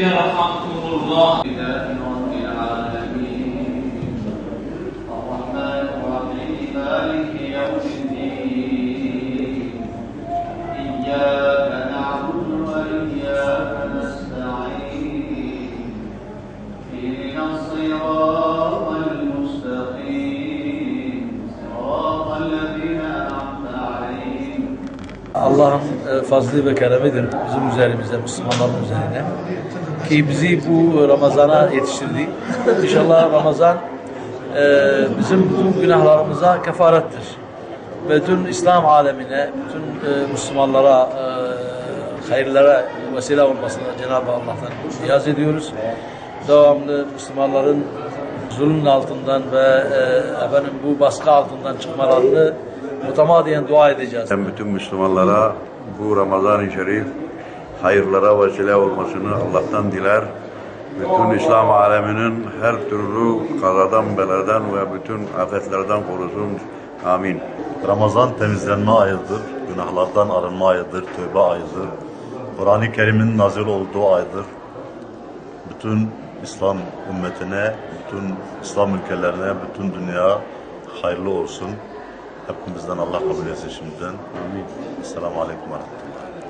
يرحمكم الله. لله رب العالمين الرحمن الرحيم مالك يوم الدين إياك نعبد وإياك نستعين. اهدنا الصراط Allah'ın e, fazlı ve keremidir bizim üzerimizde, Müslümanların üzerine. Ki bizi bu Ramazan'a yetiştirdi. İnşallah Ramazan e, bizim bu günahlarımıza kefarettir. Ve bütün İslam alemine, bütün e, Müslümanlara, hayırlara vesile olmasını Cenab-ı Allah'tan niyaz ediyoruz. Devamlı Müslümanların zulmün altından ve e, efendim bu baskı altından çıkmalarını mütemadiyen dua edeceğiz. Ben bütün Müslümanlara bu Ramazan-ı Şerif hayırlara vesile olmasını Allah'tan diler. Bütün İslam aleminin her türlü kazadan, beladan ve bütün afetlerden korusun. Amin. Ramazan temizlenme ayıdır, günahlardan arınma ayıdır, tövbe ayıdır. Kur'an-ı Kerim'in nazil olduğu aydır. Bütün İslam ümmetine, bütün İslam ülkelerine, bütün dünya hayırlı olsun. bizdan alloh qabul etsin ishimizdan assalomu alaykum va rahmatulloh.